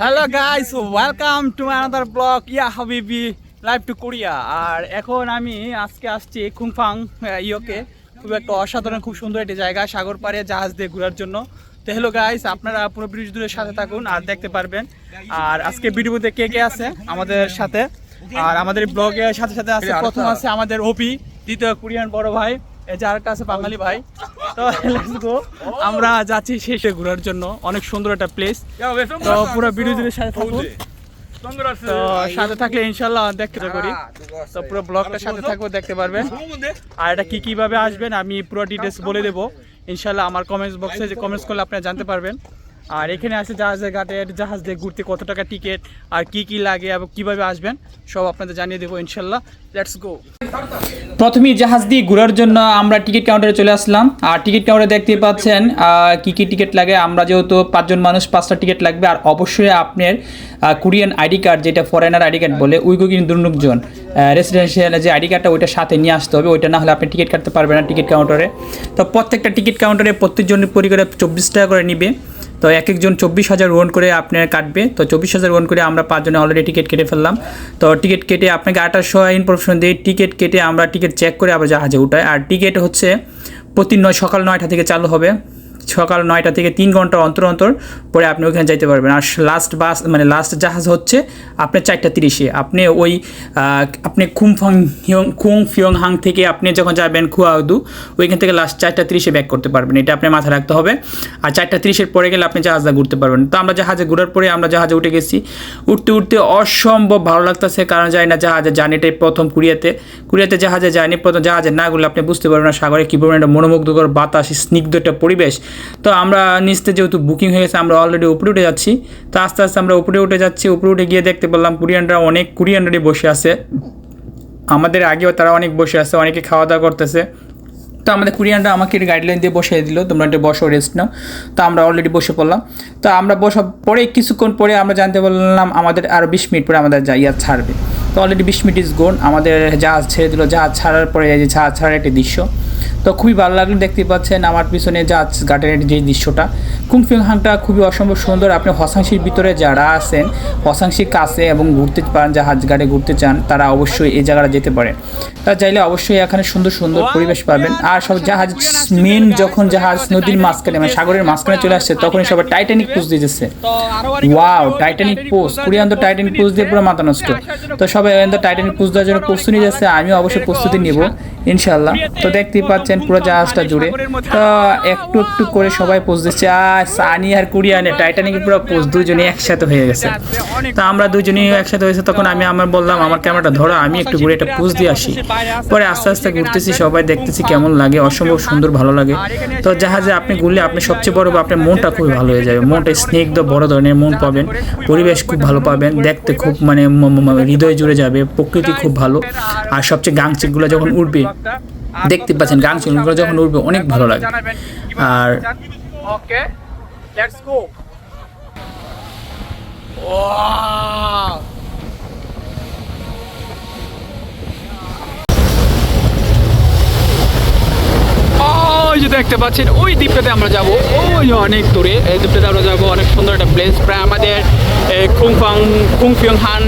Hello guys welcome to another blog ইয়া হাবিবি live two Korea আর এখন আমি আজকে আসছি খুংফাং ইয়োকে। খুব একটা অসাধারণ খুব সুন্দর একটি জায়গা সাগর পাড়ে জাহাজ দিয়ে ঘোরার জন্য। তো হ্যালো গাইস আপনারা পুরো ব্রিজ দূরের সাথে থাকুন আর দেখতে পারবেন। আর আজকে ভিডিওতে কে কে আছে আমাদের সাথে? আর আমাদের ব্লগের সাথে সাথে আছে প্রথম আছে আমাদের ওপি দ্বিতীয় কোরিয়ান বড় ভাই। এই যে আরেকটা আছে বাঙালি ভাই। তো লেটস গো আমরা যাচ্ছি শেষে ঘোরার জন্য। অনেক সুন্দর একটা প্লেস তো পুরো ভিডিও জুড়ে সাথে থাকুন। তো সাথে থাকলে ইনশাল্লাহ দেখতে করি তো পুরো ব্লগটা সাথে থাকব দেখতে পারবেন। আর এটা কি কীভাবে আসবেন আমি পুরো ডিটেলস বলে দেবো। ইনশাল্লাহ আমার কমেন্টস বক্সে যে কমেন্টস করলে আপনারা জানতে পারবেন। আর এখানে আছে জাহাজের ঘাটের জাহাজ দিয়ে ঘুরতে কত টাকা টিকিট আর কি কি লাগে এবং কীভাবে আসবেন, সব আপনাদের জানিয়ে দেবো ইনশাল্লাহ। লেটস গো প্রথমেই জাহাজ দিয়ে ঘোরার জন্য আমরা টিকিট কাউন্টারে চলে আসলাম। আর টিকিট কাউন্টারে দেখতে পাচ্ছেন কি কি টিকিট লাগে। আমরা যেহেতু পাঁচজন মানুষ, পাঁচটা টিকিট লাগবে। আর অবশ্যই আপনার কোরিয়ান আইডি কার্ড যেটা ফরেনার আইডি কার্ড বলে উইগুগিন দুর্নুকজন রেসিডেন্সিয়াল যে আইডি কার্ডটা ওইটা সাথে নিয়ে আসতে হবে। ওইটা না হলে আপনি টিকিট কাটতে পারবেন না টিকিট কাউন্টারে তো প্রত্যেকটা টিকিট কাউন্টারে প্রত্যেকজনের পরিবারে চব্বিশ টাকা করে নিবে। তো এক একজন চব্বিশ হাজার ওয়ন করে আপনার কাটবে। তো চব্বিশ হাজার ওয়ন করে আমরা পাঁচজনে অলরেডি টিকিট কেটে ফেললাম। তো টিকিট কেটে আপনাকে আঠাশশো ইনফরমেশন দিয়ে টিকিট কেটে আমরা টিকিট চেক করে আবার জাহাজে উঠাই। আর টিকিট হচ্ছে প্রতি নয়, সকাল নয়টা থেকে চালু হবে। সকাল নয়টা থেকে তিন ঘণ্টা অন্তর অন্তর পরে আপনি ওইখানে যাইতে পারবেন। আর লাস্ট বাস মানে লাস্ট জাহাজ হচ্ছে আপনার চারটা তিরিশে। আপনি ওই আপনি খুমফং হিয়ং খুং ফিয়ং হাং থেকে আপনি যখন যাবেন খুয়াউদু ওইখান থেকে লাস্ট চারটা তিরিশে ব্যাক করতে পারবেন। এটা আপনি মাথায় রাখতে হবে। আর চারটা তিরিশের পরে গেলে আপনি জাহাজটা ঘুরতে পারবেন। তো আমরা জাহাজে ঘোরার পরে আমরা জাহাজে উঠে গেছি। উঠতে উঠতে অসম্ভব ভালো লাগতেছে, কারণ জানি না জাহাজে জার্নিটাই প্রথম কুরিয়াতে। কুরিয়াতে জাহাজে যায়নি, প্রথম জাহাজে না গেলে আপনি বুঝতে পারবেন না সাগরে কী পরিমাণ একটা মনোমুগ্ধকর বাতাস, স্নিগ্ধ একটা পরিবেশ। তো আমরা নিচতে যেহেতু বুকিং হয়ে গেছে, আমরা অলরেডি উপরে উঠে যাচ্ছি। তো আস্তে আস্তে আমরা উপরে উঠে যাচ্ছি, উপরে উঠে গিয়ে দেখতে পেলাম কোরিয়ানরা অনেক, কোরিয়ানরাই বসে আছে। আমাদের আগেও তারা অনেক বসে আছে, অনেকে খাওয়া দাওয়া করতেছে। তো আমাদের কুরিয়ানরা আমাকে গাইডলাইন দিয়ে বসিয়ে দিল, তোমরা একটু বসো রেস্ট নাও। তো আমরা অলরেডি বসে পড়লাম। তো আমরা বসা পরে, কিছুক্ষণ পরে আমরা জানতে পারলাম আমাদের আরও বিশ মিনিট পরে আমাদের ইয়া ছাড়বে। তো অলরেডি বিশ মিনিট ইজ গোন আমাদের জাহাজ ছেড়ে দিল। জাহাজ ছাড়ার পরে এই যে জাহাজ ছাড়ার একটি দৃশ্য। তো খুবই ভালো লাগল দেখতে পাচ্ছেন আমার পিছনে জাহাজ ঘাটের যে দৃশ্যটা। কুমফিং হাংটা খুবই অসম্ভব সুন্দর, আপনি হসাংশির ভিতরে যারা আছেন, হসাংশির কাছে এবং ঘুরতে পান, জাহাজ ঘাটে ঘুরতে চান, তারা অবশ্যই এই জায়গাটা যেতে পারে তারা চাইলে অবশ্যই এখানে সুন্দর সুন্দর পরিবেশ পাবেন। আর সব জাহাজ মেন যখন জাহাজ নদীর মাঝখানে মানে সাগরের মাঝখানে চলে আসছে, তখনই সবাই টাইটানিক পোস্ট দিতেছে ওয়াও টাইটানিক পোস্ট কোরিয়ান তো টাইটানিক পোস্ট দিয়ে পুরো মাথা নষ্ট। তো সবাই টাইটানিক পোস্ট দেওয়ার জন্য প্রস্তুতি যাচ্ছে, আমিও অবশ্যই প্রস্তুতি নিব ইনশাল্লাহ তো দেখতেই পাচ্ছেন পুরো জাহাজটা জুড়ে। তো একটু একটু করে সবাই পোস্ট দিচ্ছে আর সানি আর কোরিয়ানে টাইটানিক পুরো পোস্ট দুজনে একসাথে হয়ে গেছে। তো আমরা দুজনেই একসাথে হয়েছে, তখন আমি আমার বললাম, আমার ক্যামেরাটা ধরো, আমি একটু ঘুরে একটা পোস্ট দিয়ে আসি। পরে আস্তে আস্তে ঘুরতেছি, সবাই দেখতেছি কেমন লাগে, অসম্ভব সুন্দর, ভালো লাগে। তো জাহাজে আপনি ঘুরলে আপনি সবচেয়ে বড় আপনার মনটা খুবই ভালো হয়ে যাবে। মনটা স্নিগ্ধ, বড় ধরনের মন পাবেন, পরিবেশ খুব ভালো পাবেন, দেখতে খুব মানে হৃদয় জুড়ে যাবে প্রকৃতি খুব ভালো আর সবচেয়ে গাংচিকগুলো যখন উঠবে দেখতে পাচ্ছেন গান শুনগুলো যখন উঠবে অনেক ভালো লাগে আর ওকে লেটস গো ওই যে দেখতে পাচ্ছেন, ওই দ্বীপটাতে আমরা যাব। ওই অনেক দূরে, এই দ্বীপটাতে আমরা যাব, অনেক সুন্দর একটা প্লেস প্রায় আমাদের খুংফাং খুংফিয়ং হান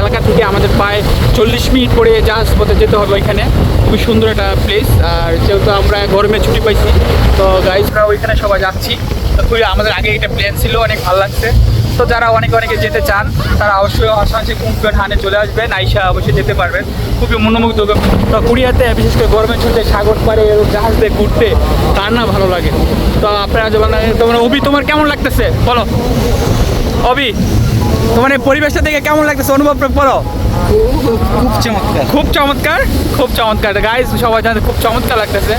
এলাকা থেকে আমাদের প্রায় চল্লিশ মিনিট পরে জাহাজ পথে যেতে হবে ওইখানে। খুবই সুন্দর একটা প্লেস আর যেহেতু আমরা গরমে ছুটি পাইছি, তো গাইজরা ওইখানে সবাই যাচ্ছি। তো খুবই আমাদের আগে একটা প্ল্যান ছিল, অনেক ভালো লাগছে। তো যারা অনেক অনেকে যেতে চান তারা অবশ্যই আসানসি কুম্পিয়ন হানে চলে আসবেন আইসা অবশ্যই যেতে পারবেন। খুবই মনোমুগ্ধ তো কুড়িয়াতে বিশেষ করে গরমের ছুটে সাগর পাড়ে জাহাজ দিয়ে ঘুরতে তার না ভালো লাগে। তো আপনারা যেমন তোমার অভি তোমার কেমন লাগতেছে? বলো। অভি তোমার এই পরিবেশটা দেখে কেমন লাগতেছে? অনুভব বলো। খুব চমৎকার। খুব চমৎকার খুব চমৎকার। গাইজ সবাই জানতে খুব চমৎকার লাগতেছে।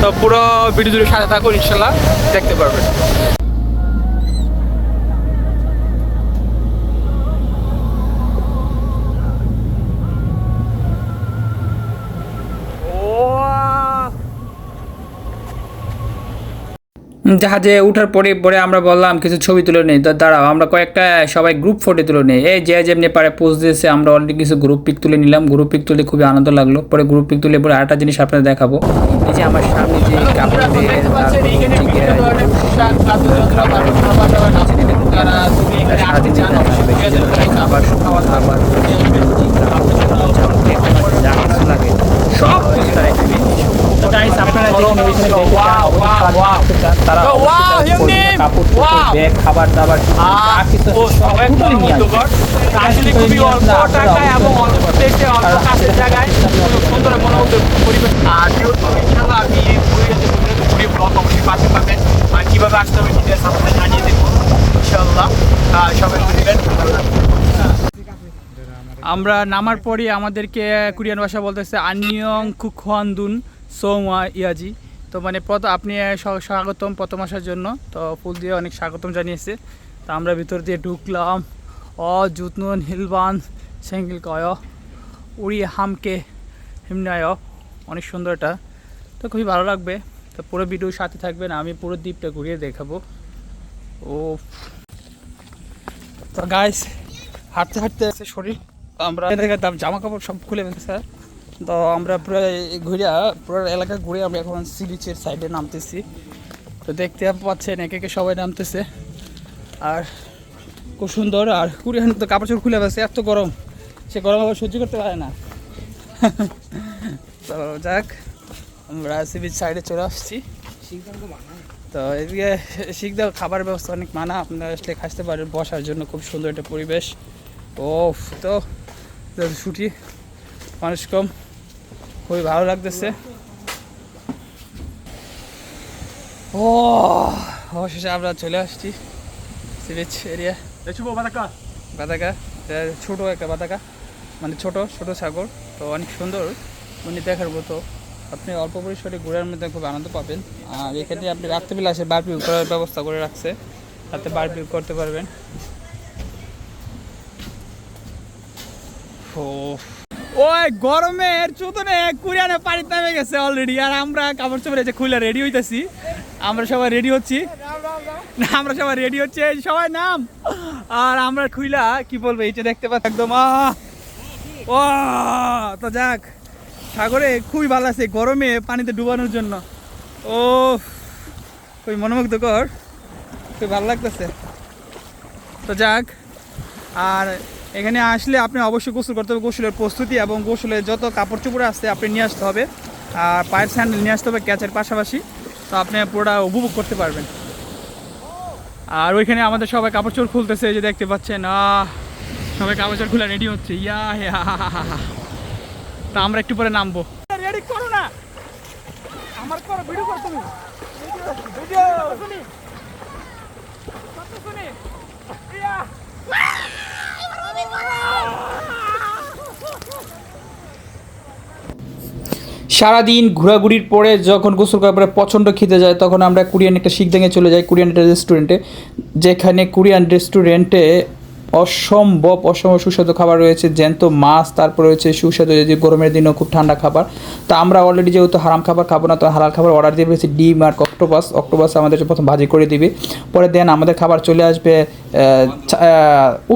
তো পুরো ভিডিও জুড়ে সাথে থাকুন ইনশাল্লাহ দেখতে পারবেন। জাহাজে উঠার পরে পরে আমরা বললাম কিছু ছবি তুলে নেই দাঁড়াও আমরা কয়েকটা সবাই গ্রুপ ফটো তুলে নেই এই যে যেমনি পারে পোস্ট দিয়েছে আমরা অলরেডি কিছু গ্রুপ পিক তুলে নিলাম গ্রুপ পিক তুলে খুবই আনন্দ লাগল পরে গ্রুপ পিক তুলে পরে আরেকটা জিনিস আপনাদের দেখাবো এই যে আমার সামনে যে খাবার খাবার দাবার কীভাবে আসতে হবে জানিয়ে দেবো। ইনশাল্লাহ সবাই বুঝবেন আমরা নামার পরই আমাদেরকে কোরিয়ান ভাষা বলতেছে আনিয়ং কুখান্দুন সোমা ইয়াজি। তো মানে প্রথ, আপনি স্বাগতম প্রথম আসার জন্য। তো ফুল দিয়ে অনেক স্বাগতম জানিয়েছে। তো আমরা ভিতর দিয়ে ঢুকলাম। অ জুতনুন হিলবান, সেঙ্গিল কয়। উড়ি, হামকে, হিমনায়। অনেক সুন্দর এটা। তো খুবই ভালো লাগবে। তো পুরো ভিডিও সাথে থাকবেন। আমি পুরো দ্বীপটা ঘুরিয়ে দেখাবো। ও তো গাইস হাঁটতে হাঁটতে আছে শরীর। আমরা জামা কাপড় সব খুলে ফেলছে, স্যার। তো আমরা পুরো ঘুরে, পুরো এলাকা ঘুরে আমরা এখন সি বিচের সাইডে নামতেছি। তো দেখতে পাচ্ছেন একে একে সবাই নামতেছে। আর খুব সুন্দর, আর কুড়িহান তো কাপড় চোপড় খুলে ফেলছে, এত গরম। সে গরম আবার সহ্য করতে পারে না। তো যাক, আমরা সি বিচ সাইডে চলে আসছি। তো এদিকে শিখদের খাবার ব্যবস্থা অনেক মানা, আপনারা আসলে খাসতে পারেন, বসার জন্য খুব সুন্দর একটা পরিবেশ। ও তো ছুটি, মানুষ কম। খুবই ভালো লাগতেছে। ও অবশেষে আমরা চলে আসছি সি বিচ এরিয়া বাদাকা এটা ছোটো একটা বাতাকা মানে ছোট ছোট সাগর তো অনেক সুন্দর। মানে দেখার মতো। আপনি অল্প পরিসরে ঘোরার মধ্যে খুব আনন্দ পাবেন। আর এখানে আপনি রাত্রেবেলা আসে বারবিউ করার ব্যবস্থা করে রাখছে রাতে বারবিউ করতে পারবেন। ও ওই গরমের চুতনে কুরিয়ানে পানি নামে গেছে অলরেডি আর আমরা কাপড় চোপড় যে খুলে রেডি হইতেছি। আমরা সবাই রেডি হচ্ছি। আমরা সবাই রেডি হচ্ছে সবাই নাম। আর আমরা খুইলা, কি বলব এইটা দেখতে পাচ্ছি একদম! ও, তো যাক, সাগরে খুবই ভালো আছে, গরমে পানিতে ডুবানোর জন্য। ও খুবই মনোমুগ্ধকর, খুবই ভালো লাগতেছে। তো যাক, আর এখানে আসলে আপনি অবশ্যই গোসল করতে হবে, গোসলের প্রস্তুতি এবং গোসলের যত কাপড় চোপড় আছে আপনি নিয়ে আসতে হবে। আর পায়ের স্যান্ডেল নিয়ে আসতে হবে ক্যাচের পাশাপাশি, তো আপনি পুরোটা উপভোগ করতে পারবেন। আর ওইখানে আমাদের সবাই কাপড় চোপড় খুলতেছে যে দেখতে পাচ্ছেন, আহ, সবাই কাপড় চোপড় খুলে রেডি হচ্ছে। ইয়া ইয়া তা আমরা একটু পরে নামবো। রেডি করো না। আমার করো ভিডিও করো তুমি। ভিডিও সারাদিন ঘোরাঘুরির পরে যখন গোসল করার পরে প্রচণ্ড খেতে যায়, তখন আমরা কোরিয়ান একটা শিখদাঙে চলে যাই, কোরিয়ান একটা রেস্টুরেন্টে যেখানে কোরিয়ান রেস্টুরেন্টে অসম্ভব অসম্ভব সুস্বাদু খাবার রয়েছে, জ্যান্ত মাছ, তারপর রয়েছে সুস্বাদু যে গরমের দিনেও খুব ঠান্ডা খাবার। তো আমরা অলরেডি যেহেতু হারাম খাবার খাব না, তো হালাল খাবার অর্ডার দিয়ে পেয়েছি ডিম আর অক্টোপাস। অক্টোপাস আমাদের প্রথম ভাজি করে দিবে। পরে দেন আমাদের খাবার চলে আসবে চা-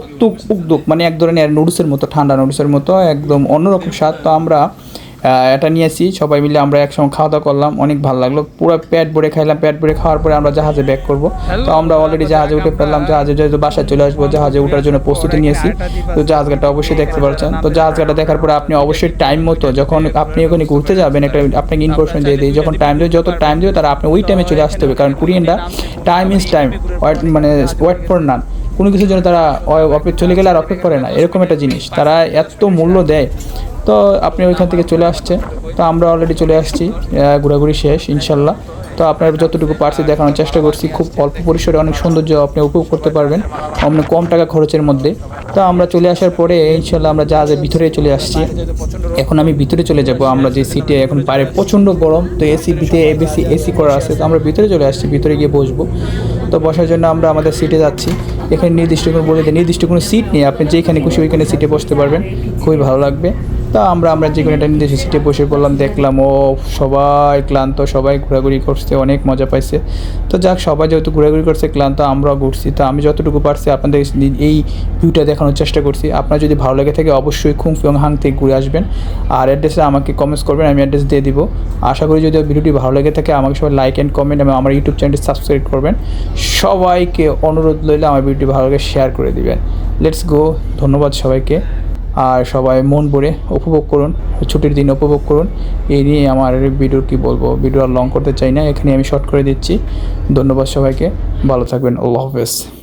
উকদুক মানে এক ধরনের নুডলসের মতো, ঠান্ডা নুডলসের মতো, একদম অন্যরকম স্বাদ। তো আমরা এটা নিয়েছি সবাই মিলে আমরা একসঙ্গে খাওয়া দাওয়া করলাম। অনেক ভালো লাগল। পুরো পেট ভরে খাইলাম। পেট ভরে খাওয়ার পরে আমরা জাহাজে ব্যাক করব। তো আমরা অলরেডি জাহাজে উঠে ফেললাম। জাহাজে যেহেতু বাসায় চলে আসব জাহাজে ওঠার জন্য প্রস্তুতি নিয়েছি তো জাহাজ ঘাটটা অবশ্যই দেখতে পাচ্ছেন তো জাহাজ ঘাটটা দেখার পরে আপনি অবশ্যই টাইম মতো যখন আপনি ওখানে ঘুরতে যাবেন একটা আপনাকে ইনফরমেশন দিয়ে দিই। যখন টাইম দেবে যত টাইম দেবে তারা আপনি ওই টাইমে চলে আসতে হবে। কারণ কোরিয়ানরা টাইম ইজ টাইম মানে ওয়েট ফর নান কোনো কিছুর জন্য তারা অপেক্ষা চলে গেলে আর অপেক্ষা করে না। এরকম একটা জিনিস। তারা এত মূল্য দেয় তো আপনি ওইখান থেকে চলে আসছে। তো আমরা অলরেডি চলে আসছি ঘোরাঘুরি শেষ, ইনশাল্লাহ। তো আপনার যতটুকু পারছি দেখানোর চেষ্টা করছি, খুব অল্প পরিসরে অনেক সৌন্দর্য আপনি উপভোগ করতে পারবেন অনেক কম টাকা খরচের মধ্যে। তো আমরা চলে আসার পরে, ইনশাল্লাহ আমরা যা জাহাজের ভিতরে চলে আসছি, এখন আমি ভিতরে চলে যাব, আমরা যে সিটে এখন বাইরে প্রচণ্ড গরম, তো এসি ভিতরে এবিসি এসি করা আছে, তো আমরা ভিতরে চলে আসছি, ভিতরে গিয়ে বসবো। তো বসার জন্য আমরা আমাদের সিটে যাচ্ছি। এখানে নির্দিষ্ট কোনো বলে নির্দিষ্ট কোনো সিট নেই, আপনি যেখানে খুশি ওইখানে সিটে বসতে পারবেন, খুবই ভালো লাগবে। তা আমরা আমরা যে কোনো একটা নির্দিষ্ট সিটে বসে পড়লাম, দেখলাম, ও সবাই ক্লান্ত, সবাই ঘোরাঘুরি করছে, অনেক মজা পাইছে। তো যাক, সবাই যেহেতু ঘোরাঘুরি করছে, ক্লান্ত, আমরাও ঘুরছি। তো আমি যতটুকু পারছি আপনাদের এই ভিউটা দেখানোর চেষ্টা করছি। আপনার যদি ভালো লেগে থাকে, অবশ্যই খুংফিয়ং হাং থেকে ঘুরে আসবেন। আর অ্যাড্রেসে আমাকে কমেন্টস করবেন, আমি অ্যাড্রেস দিয়ে দিব। আশা করি যদি ভিডিওটি ভালো লেগে থাকে, আমাকে সবাই লাইক অ্যান্ড কমেন্ট এবং আমার ইউটিউব চ্যানেলটি সাবস্ক্রাইব করবেন। সবাইকে অনুরোধ লইলে আমার ভিডিওটি ভালো লাগে শেয়ার করে দিবেন। লেটস গো ধন্যবাদ সবাইকে। আর সবাই মন ভরে উপভোগ করুন, ছুটির দিন উপভোগ করুন। এই নিয়ে আমার ভিডিও কি বলব? ভিডিও আর লং করতে চাই না এখানে আমি শর্ট করে দিচ্ছি। ধন্যবাদ সবাইকে। ভালো থাকবেন। আল্লাহ হাফেজ।